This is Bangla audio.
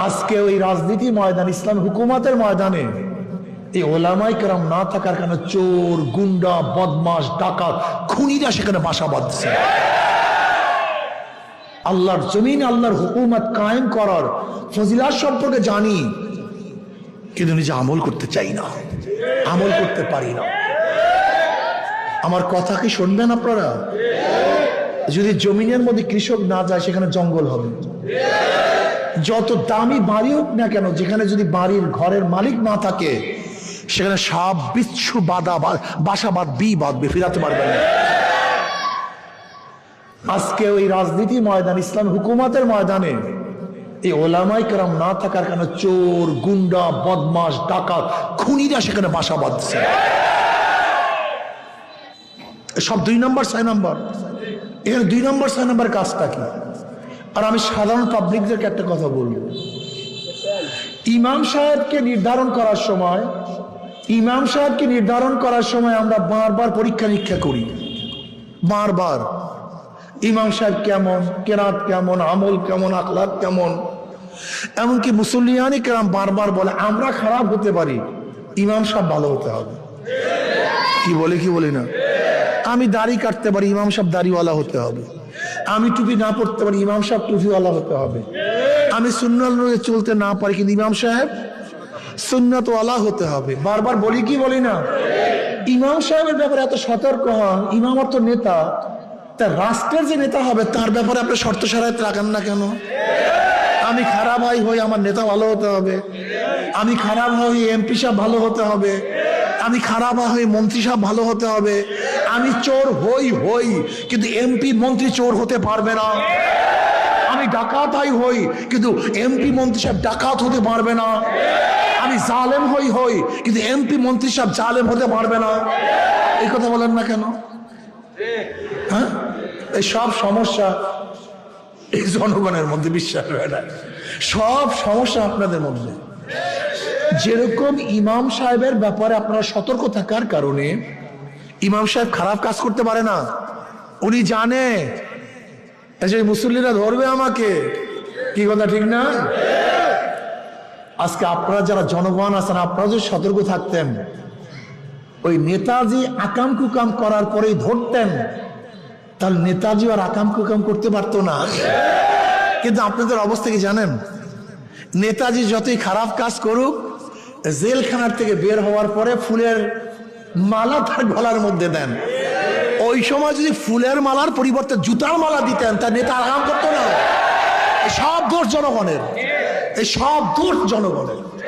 আজকে ওই রাজনীতি ময়দান, ইসলাম হুকুমাতের ময়দানে এই ওলামাই কেরাম না থাকার কারণে চোর, গুন্ডা বদমাস ডাকাত, খুনিরা সেখানে বাসা বাঁধছে। আল্লাহর জমিন, আল্লাহর হুকুমত কায়েম করার ফজিলাত সম্পর্কে জানি, কিন্তু নিজে আমল করতে চাই না, আমল করতে পারি না। আমার কথা কি শুনবেন আপনারা? যদি জমিনের মধ্যে কৃষক না যায়, সেখানে জঙ্গল হবে। যত দামি বাড়ি হোক না কেন, যেখানে যদি বাড়ির ঘরের মালিক না থাকে, সেখানে সাপ বিচ্ছু বাদা বা- বাসা বাঁধবি বাঁধবে ফিরাতে পারবে না। আজকে ওই রাজনীতি ময়দান, ইসলাম হুকুমাতের ময়দানে এই ওলামাই কেরাম না থাকার কারণে চোর, গুন্ডা বদমাস ডাকাত, খুনিরা সেখানে বাসা বাঁধছে। সব দুই নম্বর, ছয় নম্বর। এখানে দুই নম্বর, ছয় নম্বর কাজটা কি? আর আমি সাধারণ পাবলিকদেরকে একটা কথা বলব। ইমাম সাহেবকে নির্ধারণ করার সময়, ইমাম সাহেবকে নির্ধারণ করার সময় আমরা বারবার পরীক্ষা নিরীক্ষা করি। বারবার। ইমাম সাহেব কেমন, কেরাত কেমন, আমল কেমন, আখলাক কেমন? এমনকি মুসল্লিয়ানি কেরাম বারবার বলে, আমরা খারাপ হতে পারি। ইমাম সাহেব ভালো হতে হবে। কি বলে, কি বলি না? আমি দাড়ি কাটতে পারি, ইমাম সাহেব দাড়িওয়ালা হতে হবে। আমি টুপি না পড়তে পারি, ইমাম সাহেব টুপিওয়ালা হতে হবে। আমি সুন্নাল চলতে না পারি কিন্তু ইমাম সাহেব সুন্নাতওয়ালা হতে হবে। বারবার বলি কি বলি না? ইমাম সাহেবের ব্যাপারে এত সতর্ক হন, ইমাম অর্থ নেতা, তা রাষ্ট্রের যে নেতা হবে, তার ব্যাপারে আপনি শর্ত সারাইতে রাখেন না কেন? আমি খারাপ হই হই আমার নেতা ভালো হতে হবে। আমি খারাপ হই এমপি সাহেব ভালো হতে হবে। আমি খারাপ হই মন্ত্রী সাহেব ভালো হতে হবে। আমি চোর হই হই, কিন্তু এমপি মন্ত্রী চোর হতে পারবে না। আমি ডাকাতাই হই, কিন্তু এমপি মন্ত্রী সাহেব ডাকাত হতে পারবে না। আমি জালেম হই হই, কিন্তু এমপি মন্ত্রী সাহেব জালেম হতে পারবে না। এই কথা বলেন না কেন? হ্যাঁ? এই সব সমস্যা এই জনগণের মধ্যে, বিশ্বাস হয় না। সব সমস্যা আপনাদের মধ্যে। যেরকম ইমাম সাহেবের ব্যাপারে আপনারা সতর্ক থাকার কারণে ইমাম সাহেব খারাপ কাজ করতে পারে না। উনি জানে। মুসল্লিরা ধরবে আমাকে। কি কথা, ঠিক না? আজকে আপনারা যারা জনগণ আছেন, আপনারা যদি সতর্ক থাকতেন, ওই নেতাজি আকাম কুকাম করার পরেই ধরতেন, তাহলে নেতাজি আর আকাম কুকাম করতে পারতো না। কিন্তু আপনাদের অবস্থা কি জানেন? নেতাজি যতই খারাপ কাজ করুক, জেলখানার থেকে বের হওয়ার পরে ফুলের মালা তার গলার মধ্যে দেন। ওই সময় যদি ফুলের মালার পরিবর্তে জুতার মালা দিতেন তা নেতা আরাম করতো না। সব দোষ জনগণের। এই সব দোষ জনগণের।